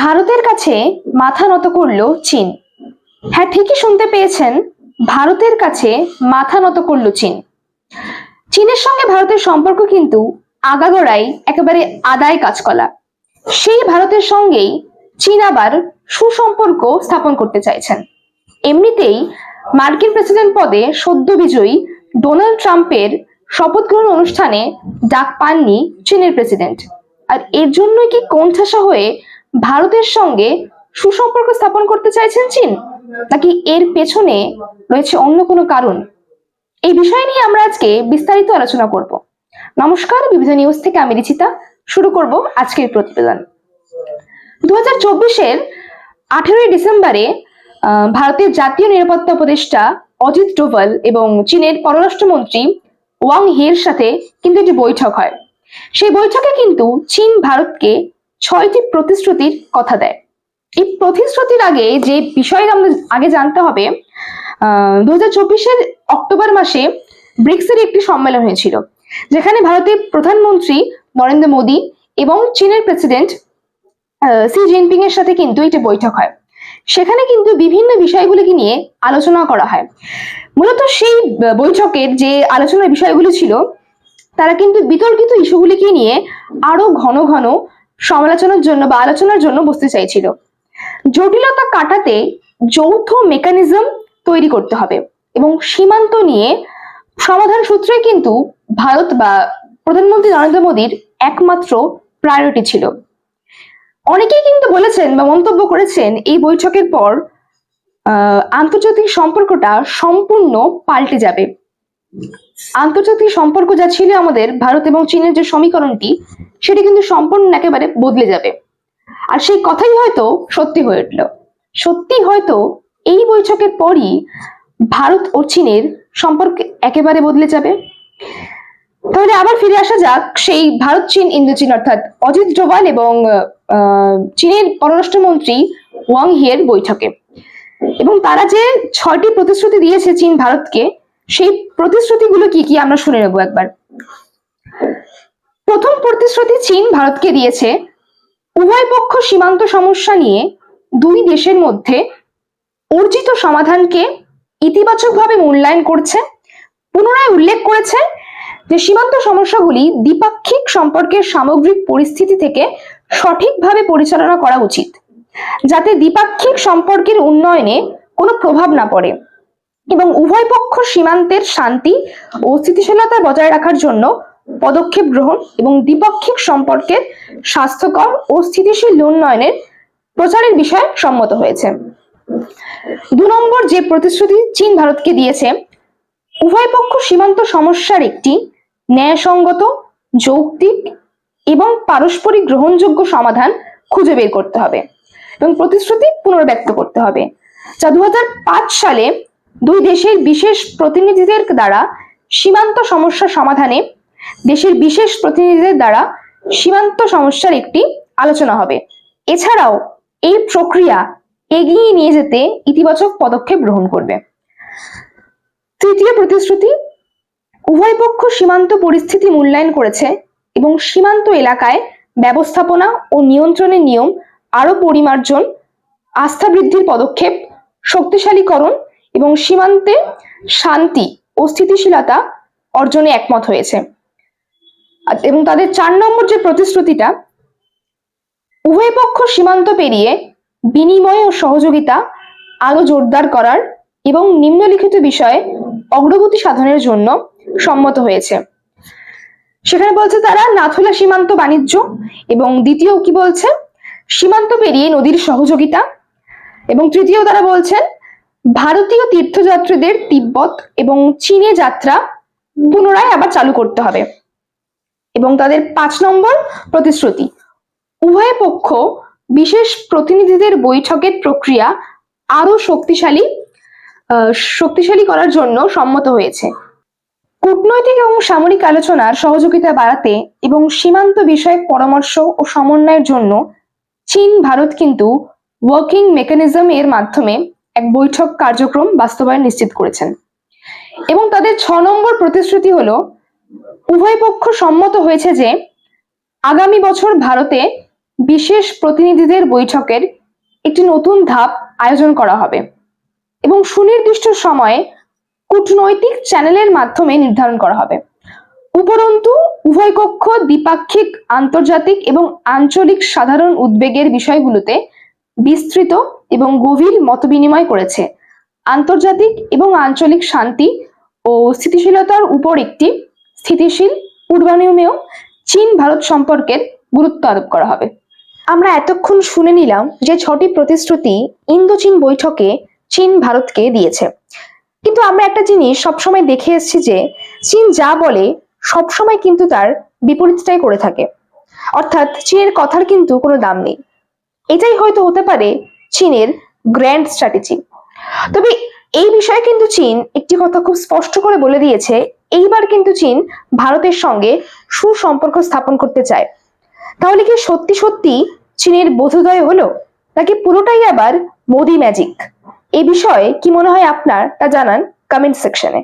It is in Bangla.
ভারতের কাছে মাথা নত করল চীন। হ্যাঁ ঠিকই শুনতে পেয়েছেন, ভারতের কাছে মাথা নত করল চীন। চীনের সঙ্গে ভারতের সম্পর্ক কিন্তু আগাগোড়াই একেবারে আদায় কাজকলা সেই ভারতের সঙ্গেই চীন আবার সুসম্পর্ক স্থাপন করতে চাইছেন। এমনিতেই মার্কিন প্রেসিডেন্ট পদে সদ্য বিজয়ী ডোনাল্ড ট্রাম্পের শপথ গ্রহণ অনুষ্ঠানে ডাক পাননি চীনের প্রেসিডেন্ট। আর এর জন্যই কি কোণঠাসা হয়ে ভারতের সঙ্গে সুসম্পর্ক স্থাপন করতে চাইছেন চীন? নাকি এর পেছনে রয়েছে অন্য কোনো কারণ? এই বিষয় নিয়ে আমরা আজকে বিস্তারিত আলোচনা করব। নমস্কার, বিবিধ নিউজ থেকে আমি রিচিতা। শুরু করব আজকের প্রতিবেদন। দু হাজার চব্বিশের আঠেরোই ডিসেম্বরে ভারতের জাতীয় নিরাপত্তা উপদেষ্টা অজিত ডোভাল এবং চীনের পররাষ্ট্রমন্ত্রী ওয়াং হির সাথে কিন্তু একটি বৈঠক হয়। সেই বৈঠকে কিন্তু চীন ভারতকে ছয়টি প্রতিশ্রুতির কথা দেয়। এই প্রতিশ্রুতির আগে যে বিষয়টা আমাদের আগে জানতে হবে দু চব্বিশের অক্টোবর মাসে ব্রিক্সের একটি সম্মেলন হয়েছিল, যেখানে ভারতের প্রধানমন্ত্রী নরেন্দ্র মোদী এবং চীনের প্রেসিডেন্ট সি জিনপিং এর সাথে কিন্তু একটি বৈঠক হয়। সেখানে কিন্তু বিভিন্ন বিষয়গুলিকে নিয়ে আলোচনা করা হয়। মূলত সেই বৈঠকের যে আলোচনার বিষয়গুলি ছিল, তারা কিন্তু বিতর্কিত ইস্যুগুলিকে নিয়ে আরও ঘন ঘন সমালোচনার জন্য বা আলোচনার জন্য বসতে চাইছিল। জটিলতা কাটাতে যৌথ মেকানিজম তৈরি করতে হবে এবং সীমান্ত নিয়ে সমাধান সূত্রে কিন্তু ভারত বা প্রধানমন্ত্রী নরেন্দ্র মোদীর একমাত্র প্রায়োরিটি ছিল। অনেকেই কিন্তু বলেছেন বা মন্তব্য করেছেন এই বৈঠকের পর আন্তর্জাতিক সম্পর্কটা সম্পূর্ণ পাল্টে যাবে। আন্তর্জাতিক সম্পর্ক যা ছিল আমাদের, ভারত এবং চীনের যে সমীকরণটি সেটি কিন্তু সম্পূর্ণ একেবারে বদলে যাবে। আর সেই কথাই হয়তো সত্যি হয়ে উঠল। সত্যি হয়তো এই বৈঠকের পরই ভারত ও চীনের সম্পর্ক একেবারে বদলে যাবে। তাহলে আবার ফিরে আসা যাক সেই ভারত, চীন ইন্দো চীন অর্থাৎ অজিত ডোভাল এবং চীনের পররাষ্ট্রমন্ত্রী ওয়াং হিয়ের বৈঠকে। এবং তারা যে ছয়টি প্রতিশ্রুতি দিয়েছে চীন ভারতকে, সেই প্রতিশ্রুতিগুলো কি কি আমরা শুনে নেব একবার? প্রথম প্রতিশ্রুতি চীন ভারতকে দিয়েছে। উভয় পক্ষ সীমান্ত সমস্যা নিয়ে দুই দেশের মধ্যে অর্জিত সমাধানকে ইতিবাচকভাবে মূল্যায়ন করছে। পুনরায় উল্লেখ করেছে যে সীমান্ত সমস্যাগুলি দ্বিপাক্ষিক সম্পর্কের সামগ্রিক পরিস্থিতি থেকে সঠিকভাবে পরিচালনা করা উচিত, যাতে দ্বিপাক্ষিক সম্পর্কের উন্নয়নে কোনো প্রভাব না পড়ে এবং উভয় পক্ষ সীমান্তের শান্তি ও স্থিতিশীলতা বজায় রাখার জন্য পদক্ষেপ গ্রহণ এবং দ্বিপাক্ষিক সম্পর্কের স্বাস্থ্যকর ও স্থিতিশীল উন্নয়নের প্রচারের বিষয়ে সম্মত হয়েছে। দু নম্বর যে প্রতিশ্রুতি চীন ভারতকে দিয়েছে, উভয় পক্ষ সীমান্ত সমস্যার একটি ন্যায়সঙ্গত, যৌক্তিক এবং পারস্পরিক গ্রহণযোগ্য সমাধান খুঁজে বের করতে হবে এবং প্রতিশ্রুতি পুনর্ব্যক্ত করতে হবে। যা দু সালে দুই দেশের বিশেষ প্রতিনিধিদের দ্বারা সীমান্ত সমস্যা সমাধানে দেশের বিশেষ প্রতিনিধিদের দ্বারা সীমান্ত সমস্যার একটি আলোচনা হবে। এছাড়াও এই প্রক্রিয়া এগিয়ে নিয়ে যেতে ইতিবাচক পদক্ষেপ গ্রহণ করবে। তৃতীয় প্রতিশ্রুতি, উভয় পক্ষ সীমান্ত পরিস্থিতি মূল্যায়ন করেছে এবং সীমান্ত এলাকায় ব্যবস্থাপনা ও নিয়ন্ত্রণের নিয়ম আরও পরিমার্জন, আস্থা বৃদ্ধির পদক্ষেপ, শক্তিশালীকরণ এবং সীমান্তে শান্তি ও স্থিতিশীলতা অর্জনে একমত হয়েছে। এবং তাদের চার নম্বর যে প্রতিশ্রুতিটা, উভয় পক্ষ সীমান্ত পেরিয়ে বিনিময় ও সহযোগিতা আরও জোরদার করার এবং নিম্নলিখিত বিষয়ে অগ্রগতি সাধনের জন্য সম্মত হয়েছে। সেখানে বলছে তারা নাথুলা সীমান্ত বাণিজ্য এবং দ্বিতীয় কি বলছে? সীমান্ত পেরিয়ে নদীর সহযোগিতা এবং তৃতীয় তারা বলছেন, ভারতীয় তীর্থযাত্রীদের তিব্বত এবং চীনে যাত্রা পুনরায় আবার চালু করতে হবে। এবং তাদের পাঁচ নম্বর প্রতিশ্রুতি। উভয় পক্ষ বিশেষ প্রতিনিধিদের বৈঠকের প্রক্রিয়া আরও শক্তিশালী শক্তিশালী করার জন্য সম্মত হয়েছে। কূটনৈতিক এবং সামরিক আলোচনার সহযোগিতা বাড়াতে এবং সীমান্ত বিষয়ক পরামর্শ ও সমন্বয়ের জন্য চীন, ভারত কিন্তু ওয়ার্কিং মেকানিজম এর মাধ্যমে এক বৈঠক কার্যক্রম বাস্তবায়ন নিশ্চিত করেছেন। এবং তাদের ছ নম্বর প্রতিশ্রুতি হলো উভয় পক্ষ সম্মত হয়েছে যে আগামী বছর ভারতে বিশেষ প্রতিনিধিদের বৈঠকের একটি নতুন ধাপ আয়োজন করা হবে এবং সুনির্দিষ্ট সময়ে কূটনৈতিক চ্যানেলের মাধ্যমে নির্ধারণ করা হবে। উপরন্তু, উভয় কক্ষ দ্বিপাক্ষিক, আন্তর্জাতিক এবং আঞ্চলিক সাধারণ উদ্বেগের বিষয়গুলোতে বিস্তৃত এবং গভীর মতবিনিময় করেছে। আন্তর্জাতিক এবং আঞ্চলিক শান্তি ও স্থিতিশীলতার উপর একটি স্থিতিশীল, পূর্বানুমেয় চীন ভারত সম্পর্কের গুরুত্ব আরোপ করা হবে। আমরা এতক্ষণ শুনে নিলাম যে ছটি প্রতিশ্রুতি ইন্দো চীন বৈঠকে চীন ভারতকে দিয়েছে। কিন্তু আমরা একটা জিনিস সবসময় দেখে এসেছি যে, চীন যা বলে সবসময় কিন্তু তার বিপরীতটাই করে থাকে। অর্থাৎ চীনের কথার কিন্তু কোনো দাম নেই। এটাই হয়তো হতে পারে চীনের গ্র্যান্ড স্ট্র্যাটেজি। তবে এই বিষয়ে কিন্তু চীন একটি কথা খুব স্পষ্ট করে বলে দিয়েছে, এইবার কিন্তু চীন ভারতের সঙ্গে সুসম্পর্ক স্থাপন করতে চায়। তাহলে কি সত্যি সত্যি চীনের বোধোদয় হলো, নাকি পুরোটাই আবার মোদি ম্যাজিক এ বিষয়ে কি মনে হয় আপনার, তা জানান কমেন্ট সেকশনে